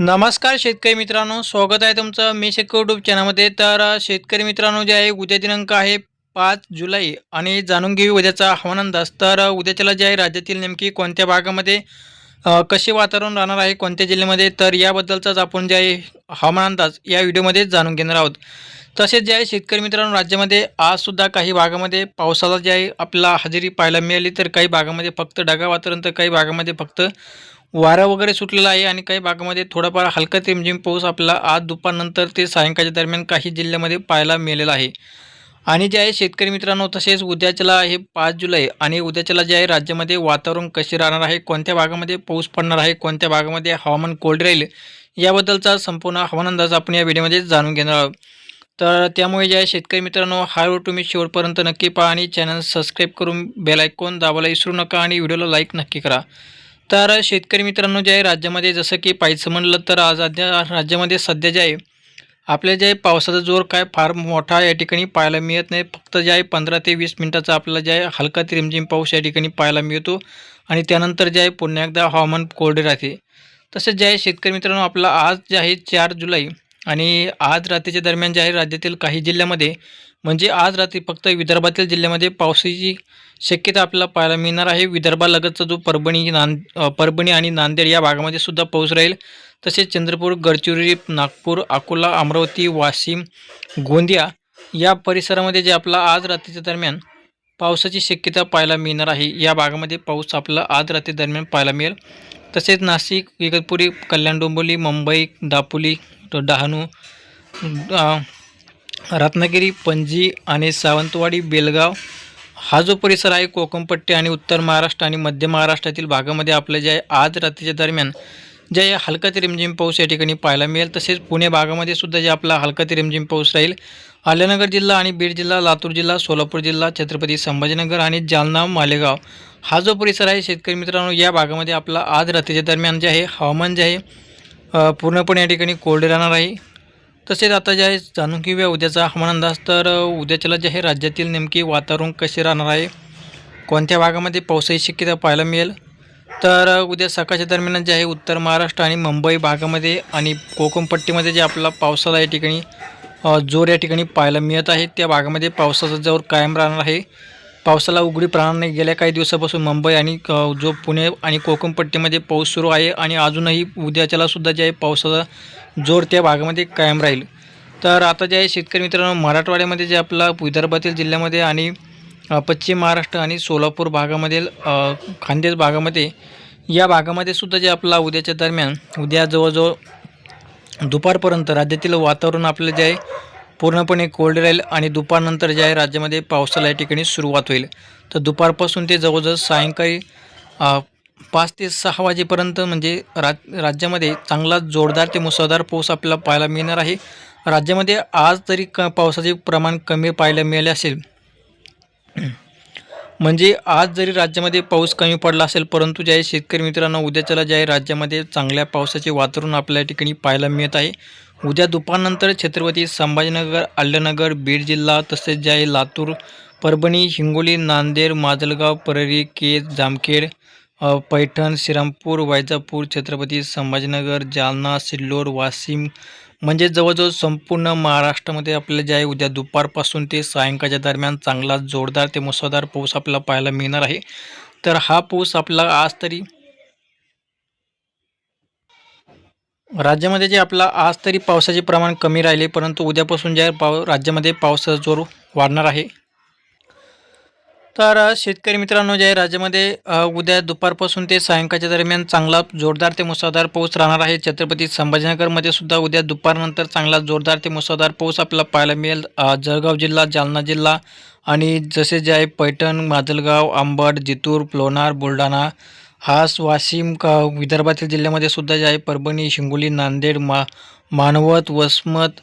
नमस्कार शेतकरी मित्रांनो स्वागत आहे तुमचं मी शेतकरी यूट्यूब चॅनलमध्ये तर शेतकरी मित्रांनो जे आहे उद्या दिनांक आहे पाच जुलै आणि जाणून घेऊ उद्याचा हवामान अंदाज. तर उद्याच्याला जे आहे राज्यातील नेमकी कोणत्या भागामध्ये कसे वातावरण राहणार आहे कोणत्या जिल्ह्यामध्ये तर याबद्दलचाच आपण जे आहे हवामान अंदाज या व्हिडिओमध्ये जाणून घेणार आहोत. तसेच जे आहे शेतकरी मित्रांनो राज्यामध्ये आजसुद्धा काही भागामध्ये पावसाला जे आहे आपल्याला हजेरी पाहायला मिळाली. तर काही भागामध्ये फक्त ढगा वातावरण तर काही भागामध्ये फक्त वारा वगैरे सुटलेला आहे आणि काही भागामध्ये थोडाफार हलका रिमझिम पाऊस आपला आज दुपारनंतर ते सायंकाळच्या दरम्यान काही जिल्ह्यामध्ये पाहायला मिळालेला आहे. आणि जे आहे शेतकरी मित्रांनो तसेच उद्याच्याला आहे पाच जुलै आणि उद्याच्याला जे आहे राज्यामध्ये वातावरण कसे राहणार आहे कोणत्या भागामध्ये पाऊस पडणार आहे कोणत्या भागामध्ये हवामान कोल्ड राहील याबद्दलचा संपूर्ण हवामान अंदाज आपण या व्हिडिओमध्ये जाणून घेणार आहोत. तर त्यामुळे जे आहे शेतकरी मित्रांनो हा व्हिडिओ तुम्ही शेवटपर्यंत नक्की पहा आणि चॅनल सबस्क्राईब करून बेल आयकॉन दाबायला विसरू नका आणि व्हिडिओला लाईक नक्की करा. तर शेतकरी मित्रांनो जे आहे राज्यामध्ये जसं की पाहायचं म्हणलं तर आज राज्यामध्ये सध्या जे आहे आपल्या जे आहे पावसाचा जोर काय फार मोठा या ठिकाणी पाहायला मिळत नाही. फक्त जे आहे पंधरा ते वीस मिनटाचा आपल्याला जे आहे हलका ते रिमझिम पाऊस या ठिकाणी पाहायला मिळतो. आणि त्यानंतर जे आहे पुन्हा एकदा हवामान कोरडे राहते. तसेच जे आहे शेतकरी मित्रांनो आपला आज जे आहे चार जुलै आणि आज रात्रीच्या दरम्यान जे आहे राज्यातील काही जिल्ह्यामध्ये म्हणजे आज रात्री फक्त विदर्भातील जिल्ह्यामध्ये पावसाची शक्यता आपल्याला पाहायला मिळणार आहे. विदर्भालगतचा जो परभणी नांद परभणी आणि नांदेड या भागामध्ये सुद्धा पाऊस राहील. तसेच चंद्रपूर गडचिरोली नागपूर अकोला अमरावती वाशिम गोंदिया या परिसरामध्ये जे आपला आज रात्रीच्या दरम्यान पावसाची शक्यता पाहायला मिळणार आहे. या भागामध्ये पाऊस आपला आज रात्री दरम्यान पाहायला मिळेल. तसेच नाशिक इगतपुरी कल्याण डोंबिवली मुंबई दापोली डहाणू रत्नागिरी पणजी आणि सावंतवाडी बेलगाव हा जो परिसर आहे कोकणपट्टी आणि उत्तर महाराष्ट्र आणि मध्य महाराष्ट्रातील भागामध्ये आपलं जे आहे आज रात्रीच्या दरम्यान जे आहे हलका ते रिमझिम पाऊस या ठिकाणी पाहायला मिळेल. तसेच पुणे भागामध्ये सुद्धा जे आपला हलका ते रिमझिम पाऊस राहील. आल्यानगर जिल्हा आणि बीड जिल्हा लातूर जिल्हा सोलापूर जिल्हा छत्रपती संभाजीनगर आणि जालना मालेगाव हा जो परिसर आहे शेतकरी मित्रांनो या भागामध्ये आपला आज रात्रीच्या दरम्यान जे आहे हवामान जे आहे पूर्णपणे या ठिकाणी कोरडे राहणार आहे. तसेच आता जे आहे जाणून घेऊया उद्याचा हवामान अंदाज. तर उद्याच्याला जे आहे राज्यातील नेमकी वातावरण कसे राहणार आहे? कोणत्या भागामध्ये पावसाची शक्यता पाहायला मिळेल? तर उद्या सकाळच्या दरम्यान जे आहे उत्तर महाराष्ट्र आणि मुंबई भागामध्ये आणि कोकणपट्टीमध्ये जे आपला पावसाला या ठिकाणी जोर या ठिकाणी पाहायला मिळत आहे. त्या भागामध्ये पावसाचा जोर कायम राहणार आहे. पावसाला उघडी प्राण नाही. गेल्या काही दिवसापासून मुंबई आणि जो पुणे आणि कोकणपट्टीमध्ये पाऊस सुरू आहे आणि अजूनही उद्याच्याला सुद्धा जे आहे पावसाचा जोर त्या भागामध्ये कायम राहील. तर आता जे आहे शेतकरी मित्रांनो मराठवाड्यामध्ये जे आपला विदर्भातील जिल्ह्यामध्ये आणि पश्चिम महाराष्ट्र आणि सोलापूर भागामधील खानदेश भागामध्ये या भागामध्ये सुद्धा जे आपला उद्याच्या दरम्यान उद्या जवळजवळ दुपारपर्यंत राज्यातील वातावरण आपलं जे आहे पूर्णपणे कोल्ड राहील आणि दुपारनंतर जे आहे राज्यामध्ये पावसाला या ठिकाणी सुरुवात होईल. तर दुपारपासून ते जवळजवळ सायंकाळी पाच ते सहा वाजेपर्यंत म्हणजे राज राज्यामध्ये चांगला जोरदार ते मुसळधार पाऊस आपल्याला पाहायला मिळणार आहे. राज्यामध्ये आज तरी क पावसाचे प्रमाण कमी पाहायला मिळाले असेल. म्हणजे आज जरी राज्यामध्ये पाऊस कमी पडला असेल परंतु जे आहे शेतकरी मित्रांनो उद्याच्याला जे आहे राज्यामध्ये चांगल्या पावसाचे वातावरण आपल्या ठिकाणी पाहायला मिळत आहे. उद्या दुपारनंतर छत्रपती संभाजीनगर अल्लनगर बीड जिल्हा तसेच जे आहे लातूर परभणी हिंगोली नांदेड माजलगाव परळी केज जामखेड पैठण श्रीरामपूर वैजापूर छत्रपती संभाजीनगर जालना सिल्लोड वाशिम. म्हणजे जवळजवळ संपूर्ण महाराष्ट्रामध्ये आपल्याला जे आहे उद्या दुपारपासून ते सायंकाळच्या दरम्यान चांगला जोरदार ते मुसळधार पाऊस आपल्याला पाहायला मिळणार आहे. तर हा पाऊस आपला आज तरी राज्यामध्ये जे आपला आज तरी पावसाचे प्रमाण कमी राहिले परंतु उद्यापासून ज्या पाव राज्यामध्ये पावसाचा जोर वाढणार आहे तर शेतकरी मित्रांनो जे आहे राज्यामध्ये उद्या दुपारपासून ते सायंकाळच्या दरम्यान चांगला जोरदार ते मुसळधार पाऊस राहणार आहे. छत्रपती संभाजीनगरमध्ये सुद्धा उद्या दुपारनंतर चांगला जोरदार ते मुसळधार पाऊस आपल्याला पाहायला मिळेल. जळगाव जिल्हा जालना जिल्हा आणि जसे जे आहे पैठण माजलगाव आंबड जितूर लोणार बुलढाणा हास वाशिम क विदर्भातील जिल्ह्यामध्ये सुद्धा जे आहे परभणी हिंगोली नांदेड मा मानवत वसमत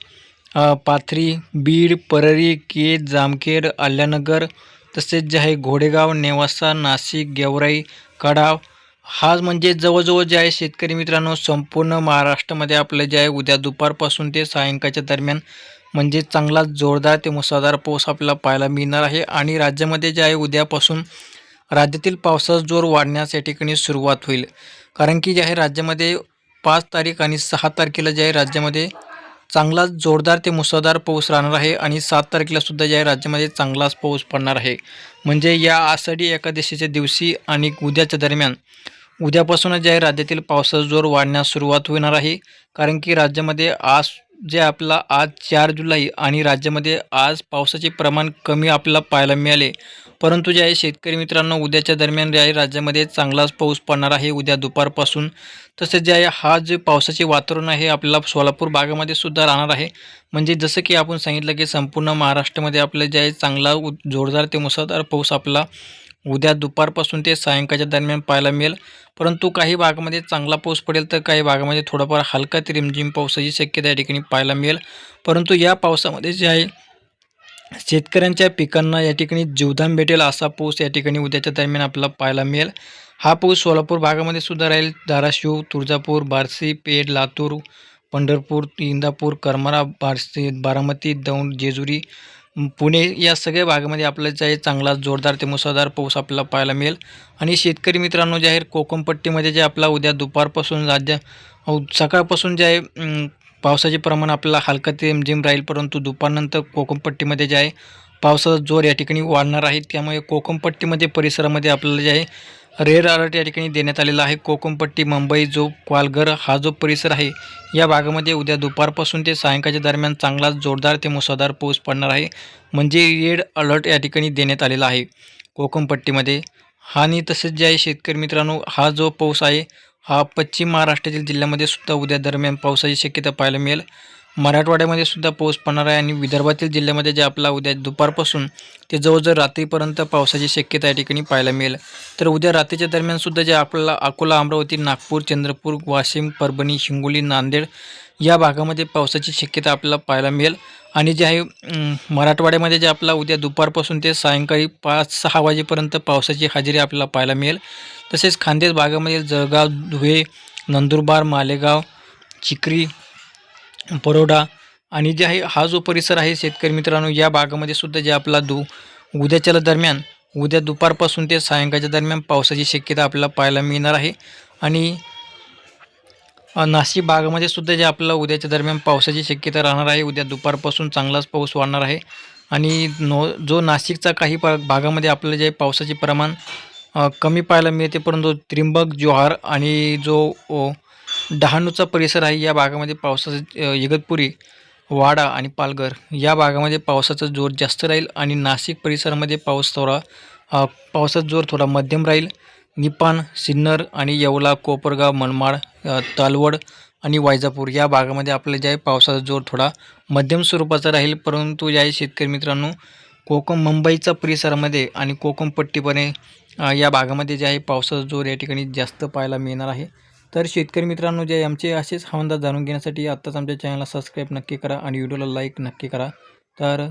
पाथरी बीड परळी केज जामखेड अल्यानगर तसेच जे आहे घोडेगाव नेवासा नाशिक गेवराई कडाव हा म्हणजे जवळजवळ जे आहे शेतकरी मित्रांनो संपूर्ण महाराष्ट्रामध्ये आपलं जे आहे उद्या दुपारपासून ते सायंकाळच्या दरम्यान म्हणजे चांगला जोरदार ते मुसळधार पाऊस आपल्याला पाहायला मिळणार आहे. आणि राज्यामध्ये जे आहे उद्यापासून राज्यातील पावसाचा जोर वाढण्यास या ठिकाणी सुरुवात होईल. कारण की जे आहे राज्यामध्ये पाच तारीख आणि सहा तारखेला जे आहे राज्यामध्ये चांगलाच जोरदार ते मुसळधार पाऊस राहणार आहे आणि सात तारखेलासुद्धा या राज्यामध्ये चांगलाच पाऊस पडणार आहे. म्हणजे या आषाढी एकादशीच्या दिवशी आणि उद्याच्या दरम्यान उद्यापासूनच जे राज्यातील पावसाचा जोर वाढण्यास सुरुवात होणार आहे. कारण की राज्यामध्ये आज जे आपला आज चार जुलै आणि राज्यामध्ये आज पावसाचे प्रमाण कमी आपल्याला पाहायला मिळाले. परंतु जे आहे शेतकरी मित्रांनो उद्याच्या दरम्यान जे आहे राज्यामध्ये चांगलाच पाऊस पडणार आहे. उद्या दुपारपासून. तसेच जे आहे हा जे पावसाचे वातावरण आहे आपल्याला सोलापूर भागामध्ये सुद्धा राहणार आहे. म्हणजे जसं की आपण सांगितलं की संपूर्ण महाराष्ट्रामध्ये आपलं जे आहे चांगला उ जोरदार ते मुसळधार पाऊस आपला उद्या दुपारपासून ते सायंकाळच्या दरम्यान पाहायला मिळेल. परंतु काही भागामध्ये चांगला पाऊस पडेल तर काही भागामध्ये थोडाफार हलका ते रिमझिम पावसाची शक्यता या ठिकाणी पाहायला मिळेल. परंतु या पावसामध्ये जे आहे शेतकऱ्यांच्या पिकांना या ठिकाणी जीवधान भेटेल असा पाऊस या ठिकाणी उद्याच्या दरम्यान आपल्याला पाहायला मिळेल. हा पाऊस सोलापूर भागामध्ये सुद्धा राहील. धाराशिव तुळजापूर बार्शी पेठ लातूर पंढरपूर इंदापूर करमाळा बार्शी बारामती दौंड जेजुरी पुणे या सगळ्या भागामध्ये आपल्याला जे आहे चांगला जोरदार ते मुसळधार पाऊस आपल्याला पाहायला मिळेल. आणि शेतकरी मित्रांनो जे आहे कोकणपट्टीमध्ये जे आपला उद्या दुपारपासून राज्य सकाळपासून जे आहे पावसाचे प्रमाण आपल्याला हलकं ते जिम राहील परंतु दुपारनंतर कोकणपट्टीमध्ये जे आहे पावसाचा जोर या ठिकाणी वाढणार आहे. त्यामुळे कोकणपट्टीमध्ये परिसरामध्ये आपल्याला जे आहे रेड अलर्ट या ठिकाणी देण्यात आलेला आहे. कोकणपट्टी मुंबई जो पालघर हा जो परिसर आहे या भागामध्ये उद्या दुपारपासून ते सायंकाळच्या दरम्यान चांगलाच जोरदार ते मुसळधार पाऊस पडणार आहे. म्हणजे रेड अलर्ट या ठिकाणी देण्यात आलेला आहे कोकणपट्टीमध्ये. आणि तसेच जे आहे शेतकरी मित्रांनो हा जो पाऊस आहे हा पश्चिम महाराष्ट्रातील जिल्ह्यामध्ये सुद्धा उद्या दरम्यान पावसाची शक्यता पाहायला मिळेल. मराठवाड्यामध्ये सुद्धा पाऊस पडणार आहे आणि विदर्भातील जिल्ह्यामध्ये जे आपला उद्या दुपारपासून ते जवळजवळ रात्रीपर्यंत पावसाची शक्यता या ठिकाणी पाहायला मिळेल. तर उद्या रात्रीच्या दरम्यानसुद्धा जे आपल्याला अकोला अमरावती नागपूर चंद्रपूर वाशिम परभणी हिंगोली नांदेड या भागामध्ये पावसाची शक्यता आपल्याला पाहायला मिळेल. आणि जे आहे मराठवाड्यामध्ये जे आपला उद्या दुपारपासून ते सायंकाळी पाच सहा वाजेपर्यंत पावसाची हजेरी आपल्याला पाहायला मिळेल. तसेच खानदेश भागामध्ये जळगाव धुळे नंदुरबार मालेगाव चिकरी परोडा आणि जे आहे हा जो परिसर आहे शेतकरी मित्रांनो या भागामध्ये सुद्धा जे आपला दु उद्याच्या दरम्यान उद्या दुपारपासून ते सायंकाळच्या दरम्यान पावसाची शक्यता आपल्याला पाहायला मिळणार आहे. आणि नाशिक भागामध्ये सुद्धा जे आपल्याला उद्याच्या दरम्यान पावसाची शक्यता राहणार आहे उद्या दुपारपासून चांगलाच पाऊस वाढणार आहे. आणि नो जो नाशिकचा काही भागामध्ये आपल्याला जे पावसाचे प्रमाण कमी पाहायला मिळते परंतु त्रिंबक जोहार आणि जो डहाणूचा परिसर आहे या भागामध्ये पावसाचं इगतपुरी वाडा आणि पालघर या भागामध्ये पावसाचा जोर जास्त राहील आणि नाशिक परिसरामध्ये पाऊस थोडा पावसाचा जोर थोडा मध्यम राहील. निपाण सिन्नर आणि येवला कोपरगाव मनमाड तालवड आणि वायजापूर या भागामध्ये आपलं जे आहे पावसाचा जोर थोडा मध्यम स्वरूपाचा राहील. परंतु जे आहे शेतकरी मित्रांनो कोकम मुंबईच्या परिसरामध्ये आणि कोकमपट्टीपणे या भागामध्ये जे आहे पावसाचा जोर या ठिकाणी जास्त पाहायला मिळणार आहे. तर शेतकरी मित्रांनो जे आमचे असेच हवामान जाणून घेण्यासाठी आत्ताच आमच्या चॅनलला सबस्क्राईब नक्की करा आणि व्हिडिओला लाईक नक्की करा. तर